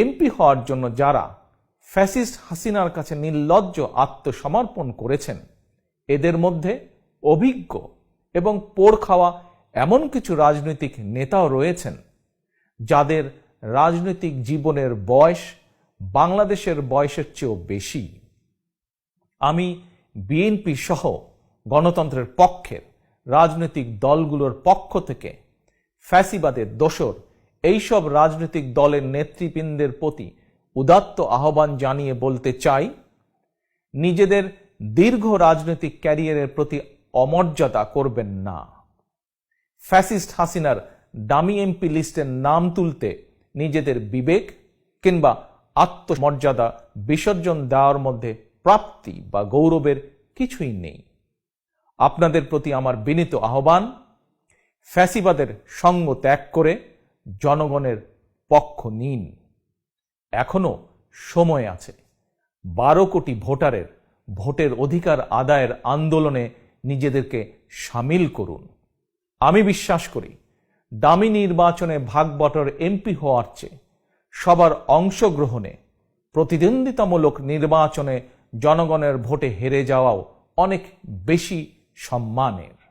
MP হওয়ার জন্য যারা ফ্যাসিস্ট হাসিনার কাছে নির্লজ্জ আত্মসমর্পণ করেছেন, এদের মধ্যে অভিজ্ঞ এবং পোড় খাওয়া এমন কিছু রাজনৈতিক নেতাও রয়েছেন, যাদের রাজনৈতিক জীবনের বয়স বাংলাদেশের বয়সের চেয়েও বেশি। আমি বিএনপি সহ গণতন্ত্রের পক্ষের রাজনৈতিক দলগুলোর পক্ষ থেকে ফ্যাসিবাদের দোসর এইসব রাজনৈতিক দলের নেতৃবৃন্দের প্রতি উদাত্ত আহ্বান জানিয়ে বলতে চাই, নিজেদের দীর্ঘ রাজনৈতিক ক্যারিয়ারের প্রতি অমর্যাদা করবেন না। ফ্যাসিস্ট হাসিনার দামি এমপি লিস্টের নাম তুলতে নিজেদের বিবেক কিংবা আত্মমর্যাদা বিসর্জন দেওয়ার মধ্যে প্রাপ্তি বা গৌরবের কিছুই নেই। আপনাদের প্রতি আমার বিনীত আহ্বান, ফ্যাসিবাদের সঙ্গ ত্যাগ করে জনগণের পক্ষ নিন। এখনও সময় আছে। বারো কোটি ভোটারের ভোটের অধিকার আদায়ের আন্দোলনে নিজেদেরকে সামিল করুন। আমি বিশ্বাস করি, দামি নির্বাচনে ভাগ বটর এমপি হওয়ার চেয়ে সবার অংশগ্রহণে প্রতিদ্বন্দ্বিতামূলক নির্বাচনে জনগণের ভোটে হেরে যাওয়াও অনেক বেশি সম্মানের।